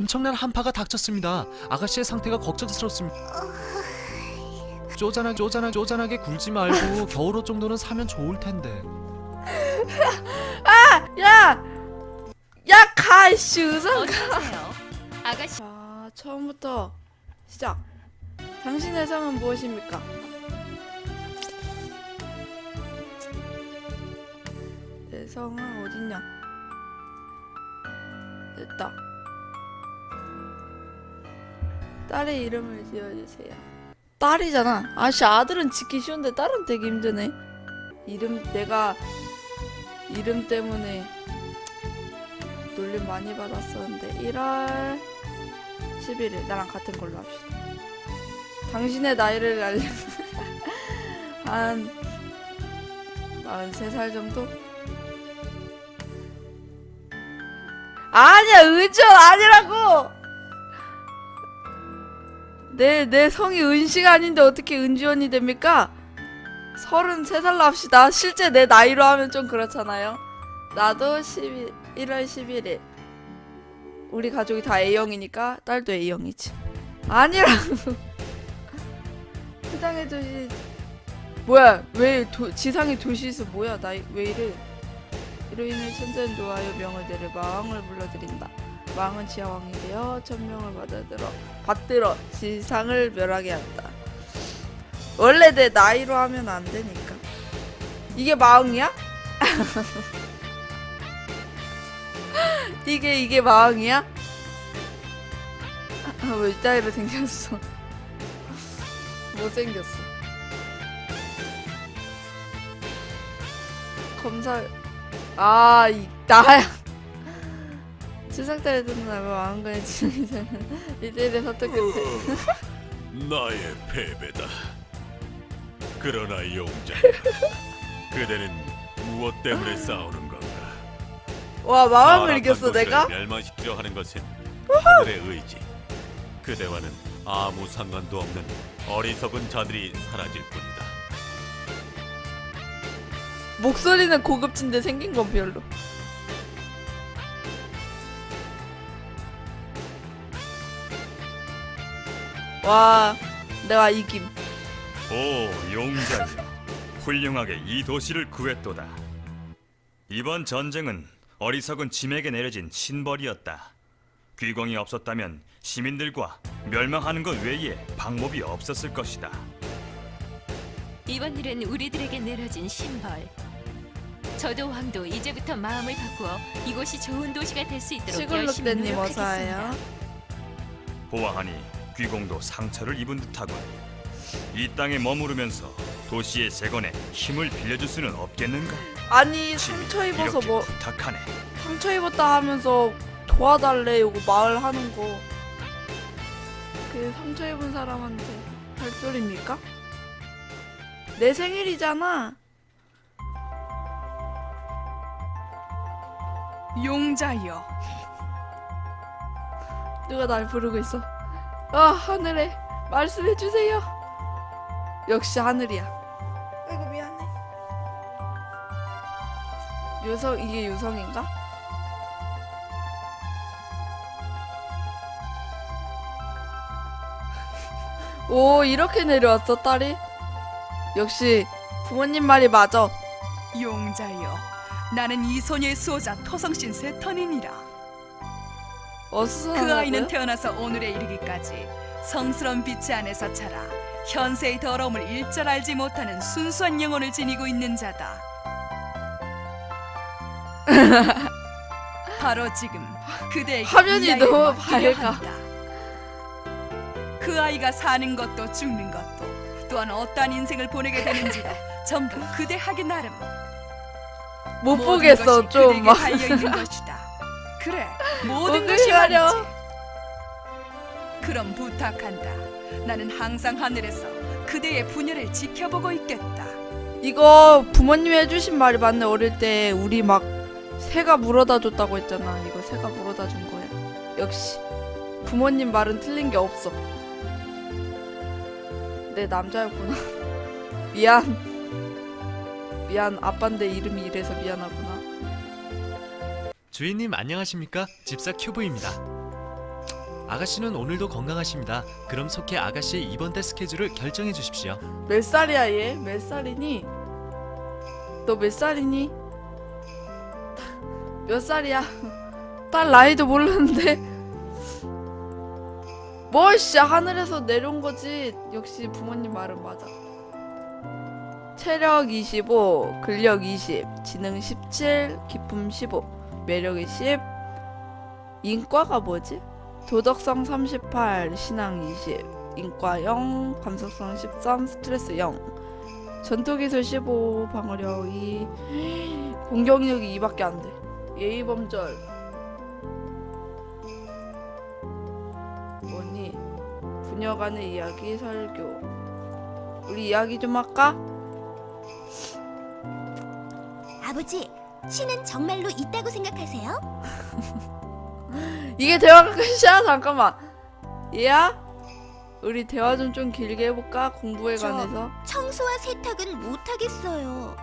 엄청난 한파가 닥쳤습니다. 아가씨의 상태가 걱정스럽습니다. 쪼잔하 쪼잔하 쪼잔하게 굴지 말고 겨울옷 정도는 사면 좋을 텐데. 야! 야, 가, 씨, 우선 어서오세요. 아가씨 자, 처음부터 시작. 당신의 성은 무엇입니까? 내 성은 어딨냐? 됐다. 딸의 이름을 지어주세요. 딸이잖아. 아씨 아들은 짓기 쉬운데 딸은 되게 힘드네. 이름 내가 이름 때문에 놀림 많이 받았었는데 1월 11일 나랑 같은 걸로 합시다. 당신의 나이를 알려 한 43살 정도? 아니야 은지원 아니라고! 내, 내 성이 은씨가 아닌데 어떻게 은지원이 됩니까? 33살로 합시다. 실제 내 나이로 하면 좀 그렇잖아요. 나도 12, 1월 11일. 우리 가족이 다 A형이니까 딸도 A형이지. 아니라고. 세상의 도시. 뭐야? 왜 도, 지상의 도시에서 뭐야? 나 왜 이래? 이로 인해 천재는 노하여 명을 내려 마왕을 불러들인다. 마왕은 지하 왕이 되어 천명을 받아들어 받들어 지상을 멸하게 한다. 원래 내 나이로 하면 안 되니까. 이게 마왕이야? 이게 이게 마왕이야? 아, 왜 이따위로 생겼어? 못 생겼어. 검사 아, 이 나야. 추석달에 듣는 날 마왕과의 지성이 되면 이들의 사토 끝에 나의 패배다. 그러나 용자, 그대는 무엇 때문에 싸우는 건가? 와 마왕을 타락한 이겼어 내가? 멸망시키려 하는 것은 하늘의 의지. 그대와는 아무 상관도 없는 어리석은 자들이 사라질 뿐이다. 목소리는 고급진데 생긴 건 별로. 와, 내가 이김. 오 용자여 훌륭하게 이 도시를 구했도다 이번 전쟁은 어리석은 짐에게 내려진 신벌이었다 귀공이 없었다면 시민들과 멸망하는 것 외에 방법이 없었을 것이다 이번 일은 우리들에게 내려진 신벌. 저도 왕도 이제부터 마음을 바꾸어 이곳이 좋은 도시가 될 수 있도록 열심히. 노력하겠습니다. 보아하니 귀공도 상처를 입은 듯하군 이 땅에 머무르면서 도시의 재건에 힘을 빌려줄 수는 없겠는가? 아니 상처 입어서 이렇게 뭐 부탁하네 상처 입었다 하면서 도와달래 요거 마을 하는 거. 그 상처 입은 사람한테 할 소리입니까? 내 생일이잖아. 용자여 누가 날 부르고 있어? 아 하늘에 말씀해 주세요. 역시 하늘이야. 아이고 미안해. 유성 이게 유성인가? 오 이렇게 내려왔어 딸이? 역시 부모님 말이 맞아. 용자여 나는 이 소녀의 수호자 토성신 세턴이니라 어수선 그 아이는 태어나서 오늘에 이르기까지 성스러운 빛의 안에서 자라 현세의 더러움을 일절 알지 못하는 순수한 영혼을 지니고 있는 자다 바로 지금 그대에게 화면이 이 아이를 너무 맡기려 밝아. 한다. 그 아이가 사는 것도 죽는 것도 또한 어떠한 인생을 보내게 되는지도 전부 그대 하기 나름 못 모든 보겠어 것이 좀 그대에게 막. 달려 있는 것이다. 그래, 모든 것이. 말이지. 그럼 부탁한다. 나는 항상 하늘에서 그대의 분열을 지켜보고 있겠다. 이거 부모님이 해주신 말이 맞네 어릴 때 우리 막 새가 물어다 줬다고 했잖아 이거 새가 물어다 준 거야 역시 부모님 말은 틀린 게 없어 내 남자였구나 미안 미안 아빠인데 이름이 이래서 미안하구나 주인님 안녕하십니까? 집사 큐브입니다. 아가씨는 오늘도 건강하십니다. 그럼 속히 아가씨의 이번 달 스케줄을 결정해 주십시오. 몇 살이야 얘? 몇 살이니? 너 몇 살이니? 몇 살이야? 딸 나이도 모르는데 뭘 씨 하늘에서 내려온 거지 역시 부모님 말은 맞아 체력 25 근력 20 지능 17 기품 15 매력 20 인과가 뭐지? 도덕성 38 신앙 20 인과 0, 감속성 13, 스트레스 0, 전투기술 15, 방어력 2, 공격력이 2밖에 안 돼. 예의범절. 뭐니? 부녀 간의 이야기 설교. 우리 이야기 좀 할까? 아버지, 신은 정말로 있다고 생각하세요? 이게 대화가 끝이야? 잠깐만. 얘야? 우리 대화 좀 좀 길게 해볼까? 공부에 저- 관해서. 청소와 세탁은 못하겠어요.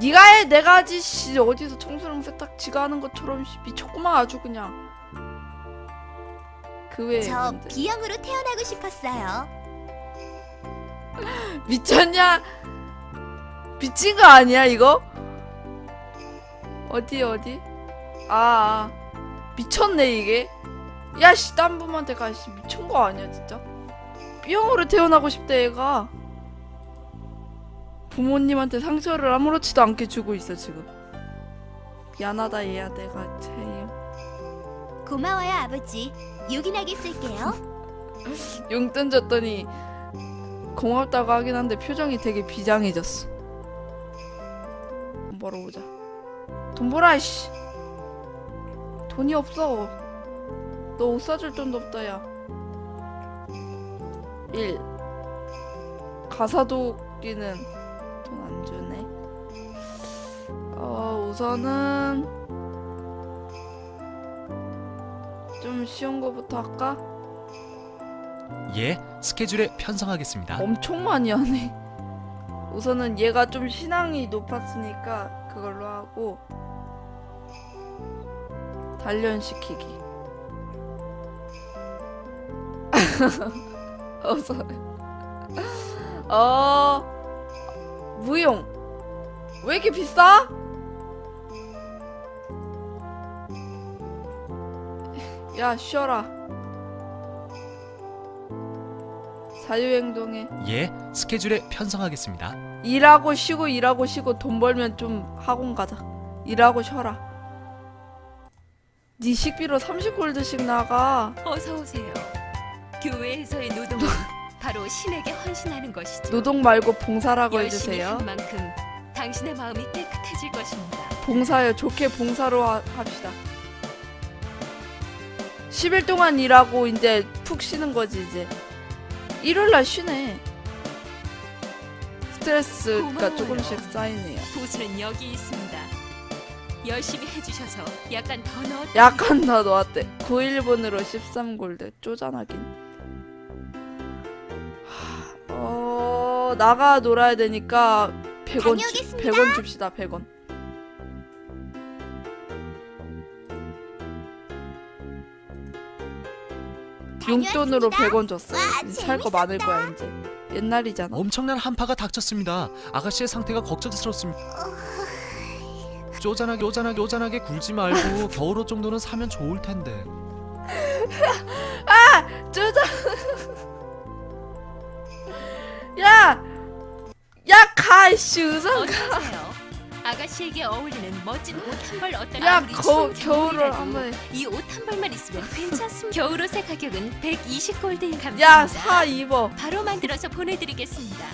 네가 해 내가 하지 씨 어디서 청소랑 세탁 지가 하는 것처럼 씨, 미쳤구만 아주 그냥 그 외에 저 뭔데? 비형으로 태어나고 싶었어요. 미쳤냐 미친 거 아니야 이거 어디 어디 아, 아. 미쳤네 이게 야씨 딴 분한테 가씨 미친 거 아니야 진짜 B형으로 태어나고 싶대 얘가 부모님한테 상처를 아무렇지도 않게 주고 있어 지금 미안하다 얘야 내가 참 고마워요, 아버지. 요긴하게 쓸게요. 용돈 줬더니 고맙다고 하긴 한데 표정이 되게 비장해졌어. 돈 벌어보자. 돈 벌어 씨. 돈이 없어. 너 옷 사줄 돈도 없다 야. 1. 가사도끼는 돈 안 주네. 어 우선은 좀 쉬운 거부터 할까? 예, 스케줄에 편성하겠습니다. 엄청 많이 하네. 우선은 얘가 좀 신앙이 높았으니까 그걸로 하고 단련시키기. 어서. 어 무용. 왜 이렇게 비싸? 야 쉬어라. 자유행동에 예, 스케줄에 편성하겠습니다. 일하고 쉬고 일하고 쉬고 돈 벌면 좀 학원 가자. 일하고 쉬어라. 네 식비로 30골드씩 나가. 어서 오세요. 교회에서의 노동은 바로 신에게 헌신하는 것이죠. 노동 말고 봉사라고 열심히 해주세요. 한 만큼 당신의 마음이 깨끗해질 것입니다. 봉사요. 좋게 봉사로 하, 합시다. 10일 동안 일하고 이제 푹 쉬는 거지 이제. 일요일 날 쉬네. 스트레스가 고마워요. 조금씩 쌓이네요. 보수는 여기 있습니다. 열심히 해주셔서 약간 더 넣었. 약간 더 놓았대. 9일분으로 13골드. 쪼잔하긴. 하, 어, 나가 놀아야 되니까 100원, 주, 다녀오겠습니다. 100원 줍시다, 100원. 용돈으로 다녀왔습니다. 100원 줬어요. 와, 살거 많을 거야, 이제. 옛날이잖아. 엄청난 한파가 닥쳤습니다. 아가씨의 상태가 걱정스럽습니다. 쪼잔하게 쪼잔하게 쪼잔하게 굴지 말고 겨울옷 정도는 사면 좋을 텐데. 쪼잔. 야! 야, 가, 씨, 우선 어떠세요? 아가씨에게 어울리는 멋진 옷 한 벌 어떤 야, 아무리 거, 추운 겨울을 겨울이라도 한번 해. 이옷 한 벌만 있으면 괜찮습니다. 겨울옷의 가격은 120골드인 감사합니다. 야, 사 입어. 바로 만들어서 보내드리겠습니다.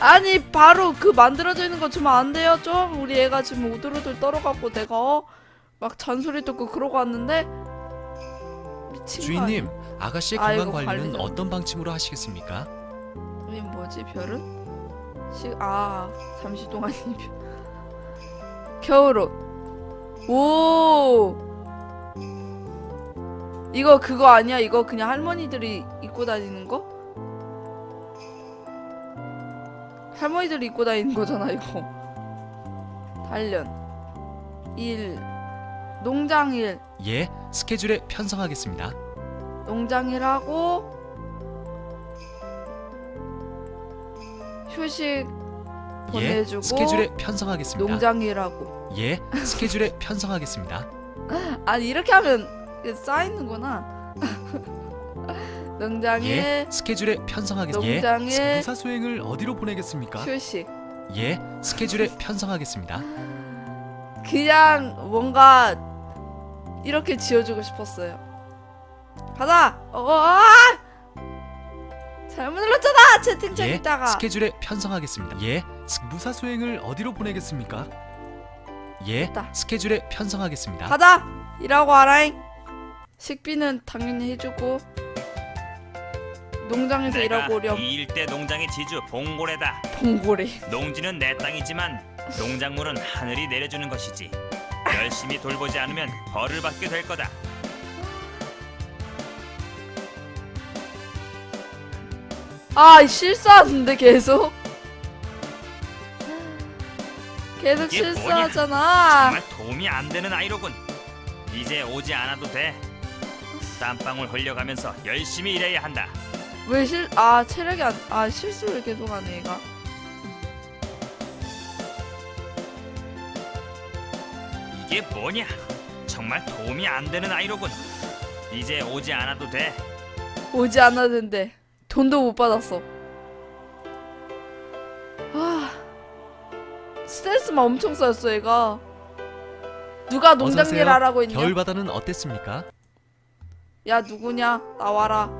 아니, 바로 그 만들어져 있는 거 주면 안 돼요, 좀? 우리 애가 지금 오들오들 떨어갖고 내가 어? 막 잔소리 듣고 그러고 왔는데? 미친 거 주인님, 아가씨의 아이고, 건강 관리는 관리자. 어떤 방침으로 하시겠습니까? 아니야? 이 뭐지, 별은? 시, 아, 잠시 동안 입 겨울옷. 오! 이거 그거 아니야? 이거 그냥 할머니들이 입고 다니는 거? 할머니들이 입고 다니는 거잖아, 이거. 단련. 1. 농장일 예, 스케줄에 편성하겠습니다. 농장일하고 휴식 예, 보내주고 스케줄에 편성하겠습니다. 농장일하고 예, 스케줄에 편성하겠습니다. 아니 이렇게 하면 쌓이는구나 농장일 예, 스케줄에 편성하겠습니다. 농장일 예, 무사 수행을 어디로 보내겠습니까? 휴식 예, 스케줄에 편성하겠습니다. 그냥 뭔가 이렇게 지어주고 싶었어요 가자 어, 아! 잘못 눌렀잖아 채팅창 예, 있다가 스케줄에 편성하겠습니다. 예, 스- 무사 수행을 어디로 보내겠습니까? 예, 됐다. 스케줄에 편성하겠습니다. 가자 일하고 와라잉 식비는 당연히 해주고 농장에서 일하고 오렴 이 일대 농장의 지주 봉고래다. 봉고래 농지는 내 땅이지만 농작물은 하늘이 내려주는 것이지. 열심히 돌보지 않으면 벌을 받게 될 거다. 아 실수하는데 계속 계속 이게 뭐냐? 실수하잖아 정말 도움이 안 되는 아이로군. 이제 오지 않아도 돼. 땀방울 흘려가면서 열심히 일해야 한다. 왜 실 아 체력이 안 아 실수를 계속 하네 얘가 이게 뭐냐? 정말 도움이 안 되는 아이로군. 이제 오지 않아도 돼. 오지 않았는데 돈도 못 받았어 스트레스만 엄청 쌓였어 얘가. 누가 농장 어서오세요. 일 하라고 했냐? 겨울 바다는 어땠습니까? 야 누구냐? 나와라.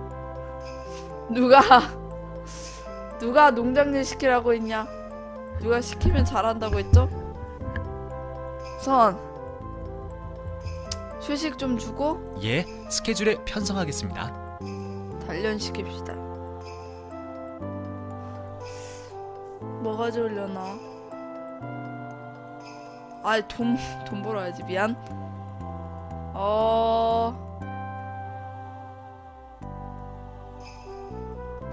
누가 누가 농장일 시키라고 했냐? 누가 시키면 잘한다고 했죠? 우선 휴식 좀 주고 예, 스케줄에 편성하겠습니다. 단련시킵시다. 뭐가 좋으려나 아이 돈, 돈 벌어야지 미안 어...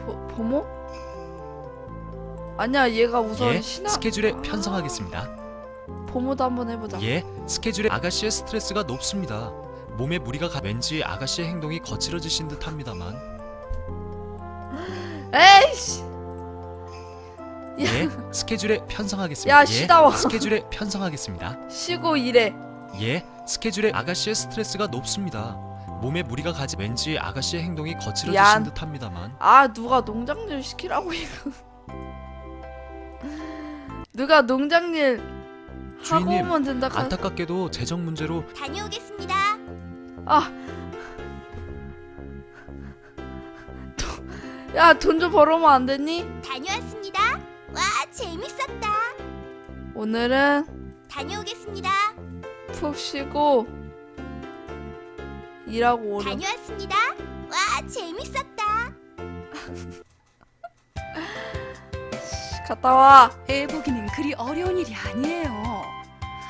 보, 보모? 아니야 얘가 우선 예, 신화 스케줄에 편성하겠습니다. 보모도 한번 해보자 예, 스케줄에 아가씨의 스트레스가 높습니다. 몸에 무리가 가 왠지 아가씨의 행동이 거칠어지신 듯합니다만. 에이씨 예, 스케줄에 편성하겠습니다. 야, 예, 쉬다 와. 스케줄에 편성하겠습니다. 쉬고 일해 예, 스케줄에 아가씨의 스트레스가 높습니다. 몸에 무리가 가지 왠지 아가씨의 행동이 거칠어지신 미안. 듯합니다만. 아 누가 농장일 시키라고 이거 누가 농장일 하고 주인님, 오면 된다 카... 안타깝게도 재정 문제로 다녀오겠습니다. 아. 야, 돈 좀 벌어오면 안 되니? 다녀왔습니다. 와, 재밌었다. 오늘은 다녀오겠습니다. 푹 쉬고 일하고 오렴. 다녀왔습니다. 와, 재밌었다. 갔다 와. 애 보기는 그리 어려운 일이 아니에요.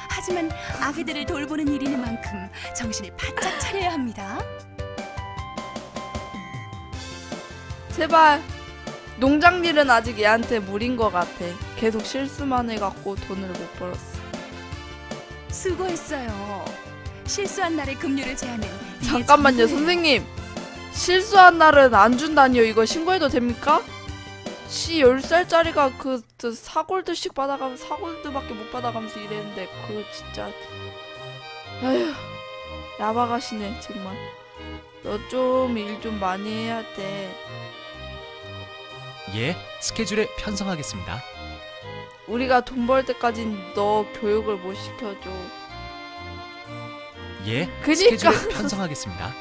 하지만 아기들을 돌보는 일이니만큼 정신을 바짝 차려야 합니다. 제발. 농장 일은 아직 얘한테 무리인 것 같아. 계속 실수만 해갖고 돈을 못 벌었어. 수고했어요. 실수한 날의 급료를 제하는 이게 잠깐만요. 선생님. 실수한 날은 안 준다니요. 이거 신고해도 됩니까? 시 10살짜리가 그, 저 사골드씩 받아가면서 사골드밖에 못 받아가면서 이랬는데 그거 진짜 아휴 야박하시네 정말 너 좀 일 좀 많이 해야 돼 예, 스케줄에 편성하겠습니다. 우리가 돈 벌 때까진 너 교육을 못 시켜줘 예, 그니까. 스케줄에 편성하겠습니다.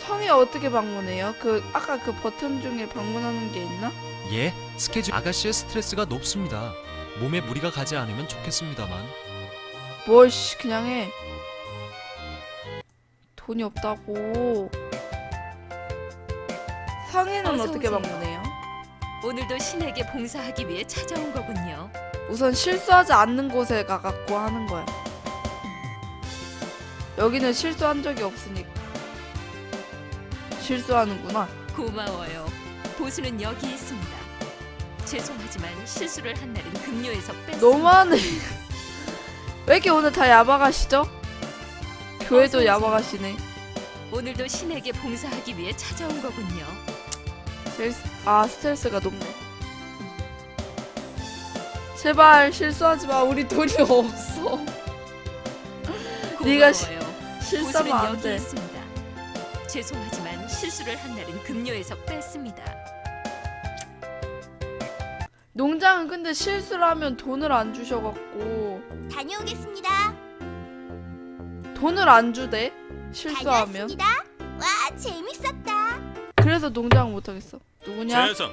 성에 어떻게 방문해요? 그 아까 그 버튼 중에 방문하는 게 있나? 예, 스케줄 아가씨의 스트레스가 높습니다. 몸에 무리가 가지 않으면 좋겠습니다만. 뭘씨 그냥 해 돈이 없다고 상해는 어떻게 오세요. 방문해요? 오늘도 신에게 봉사하기 위해 찾아온 거군요. 우선 실수하지 않는 곳에 가갖고 하는 거야 여기는 실수한 적이 없으니까 실수하는구나 고마워요. 보수는 여기 있습니다. 죄송하지만 실수를 한 날은 급료에서 뺐습니다. 너무하네 왜 이렇게 오늘 다 야박하시죠? 교회도 어서 오세요. 야박하시네. 오늘도 신에게 봉사하기 위해 찾아온 거군요. 제일 스- 아 스트레스가 높네. 제발 실수하지 마. 우리 돈이 없어. 네가 시-. 실수하면 보수는 안 여기 돼. 있습니다. 죄송하지만 실수를 한 날은 금료에서 뺐습니다. 농장은 근데 실수를 하면 돈을 안 주셔갖고 다녀오겠습니다. 돈을 안 주대. 실수하면. 다녀왔습니다. 와 재밌었다. 그래서 농장 못 하겠어. 누구냐? 재성